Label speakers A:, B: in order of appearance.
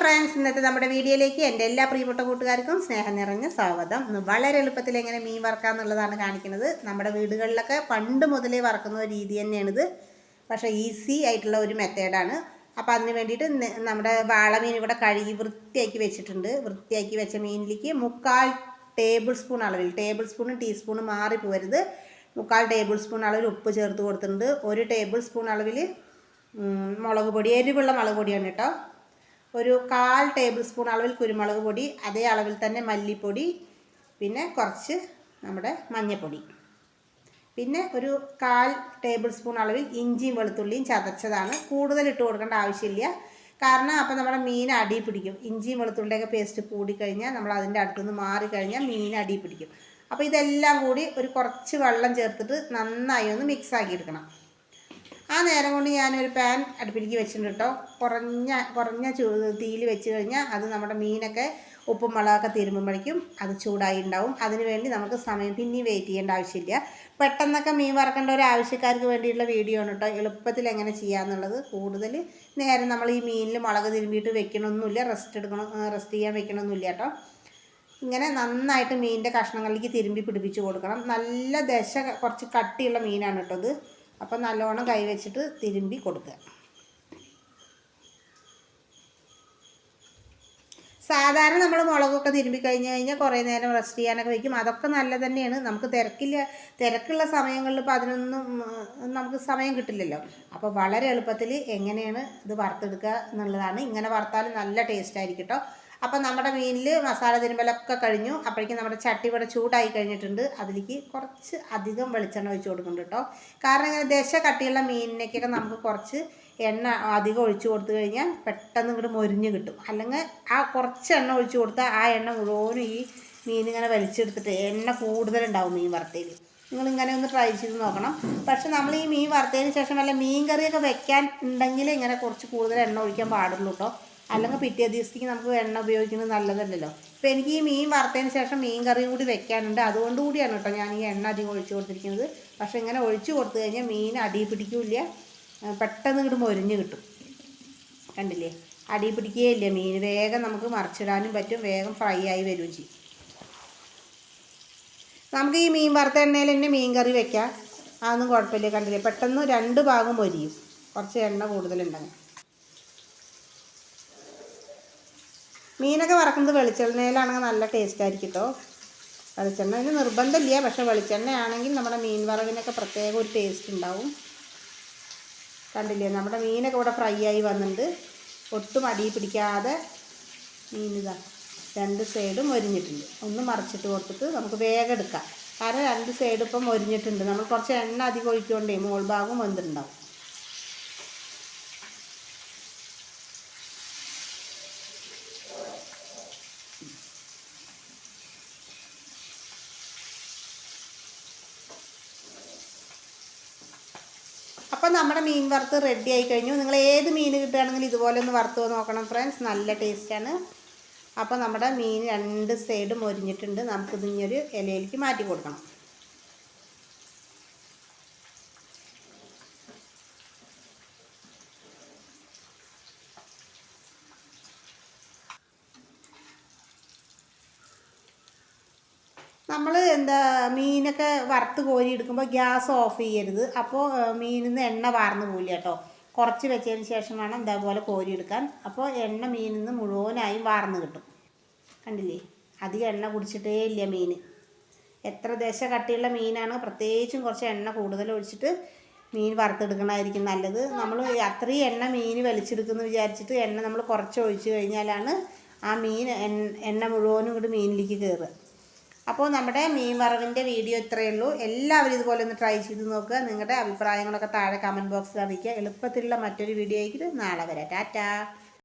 A: Friends ഇന്നത്തെ നമ്മുടെ വീഡിയോയിലേക്ക് എന്റെ എല്ലാ പ്രിയപ്പെട്ട കൂട്ടുകാർക്കും സ്നേഹം നിറഞ്ഞ സ്വാഗതം. വളരെ എളുപ്പത്തിൽ എങ്ങനെ മീൻ വറക്കാന്നുള്ളതാണ് കാണിക്കുന്നത്. നമ്മുടെ വീടുകളിലൊക്കെ പണ്ട് മുതലേ വറക്കുന്ന ഒരു രീതി തന്നെയാണിത്. പക്ഷേ ഈസി ആയിട്ടുള്ള ഒരു മെത്തേഡാണ് അപ്പോൾ അതിന് വേണ്ടിയിട്ട് നമ്മുടെ വാളമീൻ ഇവിടെ കഴുകി വൃത്തിയാക്കി വെച്ചിട്ടുണ്ട്. വൃത്തിയാക്കി വെച്ച മീനിലേക്ക് മുക്കാൽ ടേബിൾ സ്പൂൺ അളവിൽ ടേബിൾ സ്പൂണും ടീസ്പൂണും മാറി പോരുത് മുക്കാൽ ടേബിൾ സ്പൂൺ അളവിൽ ഉപ്പ് ചേർത്ത് കൊടുത്തിട്ടുണ്ട്. ഒരു ടേബിൾ സ്പൂൺ അളവിൽ മുളക് പൊടി എരിവുള്ള മുളക് പൊടിയാണ് കേട്ടോ. ഒരു കാൽ ടേബിൾ സ്പൂൺ അളവിൽ കുരുമുളക് പൊടി അതേ അളവിൽ തന്നെ മല്ലിപ്പൊടി പിന്നെ കുറച്ച് നമ്മുടെ മഞ്ഞൾപ്പൊടി പിന്നെ ഒരു കാൽ ടേബിൾ സ്പൂൺ അളവിൽ ഇഞ്ചിയും വെളുത്തുള്ളിയും ചതച്ചതാണ്. കൂടുതൽ ഇട്ട് കൊടുക്കേണ്ട ആവശ്യമില്ല. കാരണം അപ്പോൾ നമ്മുടെ മീൻ അടി പിടിക്കും. ഇഞ്ചിയും വെളുത്തുള്ളിയൊക്കെ പേസ്റ്റ് കൂടിക്കഴിഞ്ഞാൽ നമ്മൾ അതിന്റെ അടുത്തുനിന്ന് മാറിക്കഴിഞ്ഞാൽ മീൻ അടി പിടിക്കും. അപ്പോൾ ഇതെല്ലാം കൂടി ഒരു കുറച്ച് വെള്ളം ചേർത്തിട്ട് നന്നായി ഒന്ന് മിക്സ് ആക്കി എടുക്കണം. ആ നേരം കൊണ്ട് ഞാനൊരു പാൻ അടുപ്പിലേക്ക് വെച്ചിട്ടുണ്ട് കേട്ടോ. കുറഞ്ഞ കുറഞ്ഞ ചൂ തീയിൽ വെച്ച് കഴിഞ്ഞാൽ അത് നമ്മുടെ മീനൊക്കെ ഉപ്പും മുളകൊക്കെ തീരുമ്പോഴേക്കും അത് ചൂടായി ഉണ്ടാവും അതിന് വേണ്ടി നമുക്ക് സമയം പിന്നെയും വെയിറ്റ് ചെയ്യേണ്ട ആവശ്യമില്ല. പെട്ടെന്നൊക്കെ മീൻ വറക്കേണ്ട ഒരു ആവശ്യക്കാർക്ക് വേണ്ടിയിട്ടുള്ള വീഡിയോ ആണ് കേട്ടോ. എളുപ്പത്തിൽ എങ്ങനെ ചെയ്യാന്നുള്ളത് കൂടുതൽ നേരം നമ്മൾ ഈ മീനിൽ മുളക് തിരുമ്പിയിട്ട് വെക്കണമൊന്നുമില്ല. റെസ്റ്റ് എടുക്കണം റെസ്റ്റ് ചെയ്യാൻ വെക്കണമൊന്നുമില്ല കേട്ടോ. ഇങ്ങനെ നന്നായിട്ട് മീനിന്റെ കഷ്ണങ്ങളിലേക്ക് തിരുമ്പി പിടിപ്പിച്ച് കൊടുക്കണം. നല്ല ദശ കുറച്ച് കട്ടിയുള്ള മീനാണ് കേട്ടോ ഇത്. അപ്പം നല്ലോണം കൈ വെച്ചിട്ട് തിരുമ്പി കൊടുക്കുക. സാധാരണ നമ്മൾ മുളകൊക്കെ തിരുമ്പി കഴിഞ്ഞ് കഴിഞ്ഞാൽ കുറേ നേരം റെസ്റ്റ് ചെയ്യാനൊക്കെ വയ്ക്കും അതൊക്കെ നല്ല തന്നെയാണ്. നമുക്ക് തിരക്കില്ല തിരക്കുള്ള സമയങ്ങളിൽ ഇപ്പോൾ അതിനൊന്നും നമുക്ക് സമയം കിട്ടില്ലല്ലോ. അപ്പോൾ വളരെ എളുപ്പത്തിൽ എങ്ങനെയാണ് ഇത് വറുത്തെടുക്കുക എന്നുള്ളതാണ്. ഇങ്ങനെ വറുത്താൽ നല്ല ടേസ്റ്റ് ആയിരിക്കും കേട്ടോ അപ്പം നമ്മുടെ മീനിൽ മസാല തിരുമ്പലൊക്കെ കഴിഞ്ഞു. അപ്പോഴേക്കും നമ്മുടെ ചട്ടി ഇവിടെ ചൂടായി കഴിഞ്ഞിട്ടുണ്ട്. അതിലേക്ക് കുറച്ച് അധികം വെളിച്ചെണ്ണ ഒഴിച്ച് കൊടുക്കുന്നുണ്ട് കേട്ടോ. കാരണം ഇങ്ങനെ ദശ കട്ടിയുള്ള മീനിനേക്കൊക്കെ നമുക്ക് കുറച്ച് എണ്ണ അധികം ഒഴിച്ച് കൊടുത്തു കഴിഞ്ഞാൽ പെട്ടെന്ന് ഇങ്ങോട്ട് മൊരിഞ്ഞ് കിട്ടും. അല്ലെങ്കിൽ ആ കുറച്ച് എണ്ണ ഒഴിച്ച് കൊടുത്താൽ ആ എണ്ണ മുഴുവനും ഈ മീൻ ഇങ്ങനെ വലിച്ചെടുത്തിട്ട് എണ്ണ കൂടുതലുണ്ടാവും മീൻ വറുത്തതിൽ നിങ്ങളിങ്ങനെ ഒന്ന് ട്രൈ ചെയ്ത് നോക്കണം. പക്ഷെ നമ്മൾ ഈ മീൻ വറുത്തതിന് ശേഷം വല്ല മീൻ കറിയൊക്കെ വെക്കാൻ ഉണ്ടെങ്കിൽ ഇങ്ങനെ കുറച്ച് കൂടുതൽ എണ്ണ ഒഴിക്കാൻ പാടുള്ളൂ കേട്ടോ. അല്ലെങ്കിൽ പിറ്റേ ദിവസത്തേക്ക് നമുക്ക് എണ്ണ ഉപയോഗിക്കുന്നത് നല്ലതല്ലല്ലോ. അപ്പോൾ എനിക്ക് ഈ മീൻ വറുത്തതിന് ശേഷം മീൻ കറിയും കൂടി വെക്കാനുണ്ട്. അതുകൊണ്ട് കൂടിയാണ് കേട്ടോ ഞാൻ ഈ എണ്ണ അധികം ഒഴിച്ചു കൊടുത്തിരിക്കുന്നത്. പക്ഷേ ഇങ്ങനെ ഒഴിച്ചു കൊടുത്തു കഴിഞ്ഞാൽ മീൻ അടി പിടിക്കില്ല. പെട്ടെന്ന് ഇങ്ങോട്ട് മൊരിഞ്ഞ് കിട്ടും. കണ്ടില്ലേ? അടി പിടിക്കുകയില്ല മീൻ. വേഗം നമുക്ക് മറിച്ചിടാനും പറ്റും. വേഗം ഫ്രൈ ആയി വരും ചെയ്യും. നമുക്ക് ഈ മീൻ വറുത്ത എണ്ണയിൽ തന്നെ മീൻ കറി വെക്കാം. അതൊന്നും കുഴപ്പമില്ല. കണ്ടില്ലേ? പെട്ടെന്ന് രണ്ട് ഭാഗം പൊരിയും കുറച്ച് എണ്ണ കൂടുതലുണ്ടെങ്കിൽ. മീനൊക്കെ വറക്കുന്നത് വെളിച്ചെണ്ണയിലാണെങ്കിൽ നല്ല ടേസ്റ്റ് ആയിരിക്കും കേട്ടോ വെളിച്ചെണ്ണ അതിന് നിർബന്ധമില്ല. പക്ഷേ വെളിച്ചെണ്ണയാണെങ്കിൽ നമ്മുടെ മീൻ വറവിനൊക്കെ പ്രത്യേക ഒരു ടേസ്റ്റ് ഉണ്ടാവും. കണ്ടില്ലേ? നമ്മുടെ മീനൊക്കെ ഇവിടെ ഫ്രൈ ആയി വന്നിട്ടുണ്ട്. ഒട്ടും അടി പിടിക്കാതെ മീൻ ഇതാ രണ്ട് സൈഡും ഒരിഞ്ഞിട്ടുണ്ട് ഒന്ന് മറിച്ചിട്ട് കൊടുത്തിട്ട് നമുക്ക് വേഗം എടുക്കാം. കാരണം രണ്ട് സൈഡ് ഇപ്പം ഒരിഞ്ഞിട്ടുണ്ട് നമ്മൾ കുറച്ച് എണ്ണ അധികം ഒഴിക്കൊണ്ടേ മോൾ ഭാഗം വെന്തിട്ടുണ്ടാവും. അപ്പോൾ നമ്മുടെ മീൻ വറുത്ത് റെഡി ആയി കഴിഞ്ഞു നിങ്ങൾ ഏത് മീൻ കിട്ടുകയാണെങ്കിലും ഇതുപോലെ ഒന്ന് വറുത്ത് നോക്കണം ഫ്രണ്ട്സ് നല്ല ടേസ്റ്റാണ് അപ്പോൾ നമ്മുടെ മീൻ രണ്ട് സൈഡും ഒരിഞ്ഞിട്ടുണ്ട്. നമുക്ക് ഇനി ഒരു ഇലയിലേക്ക് മാറ്റി കൊടുക്കണം. നമ്മൾ എന്താ മീനൊക്കെ വറുത്ത് കോരി എടുക്കുമ്പോൾ ഗ്യാസ് ഓഫ് ചെയ്യരുത്. അപ്പോൾ മീനിൽ നിന്ന് എണ്ണ വാർന്നു പോവില്ല കേട്ടോ. കുറച്ച് വെച്ചതിന് ശേഷം വേണം ഇതേപോലെ കോരി എടുക്കാൻ. അപ്പോൾ എണ്ണ മീനിൽ നിന്ന് മുഴുവനായും വാർന്ന് കിട്ടും. കണ്ടില്ലേ? അധികം എണ്ണ കുടിച്ചിട്ടേ ഇല്ല മീൻ എത്ര ദശ കട്ടിയുള്ള മീനാണ് പ്രത്യേകിച്ചും കുറച്ച് എണ്ണ കൂടുതൽ ഒഴിച്ചിട്ട് മീൻ വറുത്തെടുക്കണമായിരിക്കും നല്ലത്. നമ്മൾ അത്രയും എണ്ണ മീൻ വലിച്ചെടുക്കുന്നു വിചാരിച്ചിട്ട് എണ്ണ നമ്മൾ കുറച്ച് ഒഴിച്ച് കഴിഞ്ഞാലാണ് ആ മീൻ എണ്ണ മുഴുവനും ഇങ്ങോട്ട് മീനിലേക്ക് കയറുക അപ്പോൾ നമ്മുടെ മീൻ വറവിന്റെ വീഡിയോ ഇത്രയേ ഉള്ളൂ. എല്ലാവരും ഇതുപോലെ ഒന്ന് ട്രൈ ചെയ്ത് നോക്കുക. നിങ്ങളുടെ അഭിപ്രായങ്ങളൊക്കെ താഴെ കമന്റ് ബോക്സിൽ അറിയിക്കുക. എളുപ്പത്തിലുള്ള മറ്റൊരു വീഡിയോ ആയിട്ട് നാളെ വരാം. ടാറ്റാ.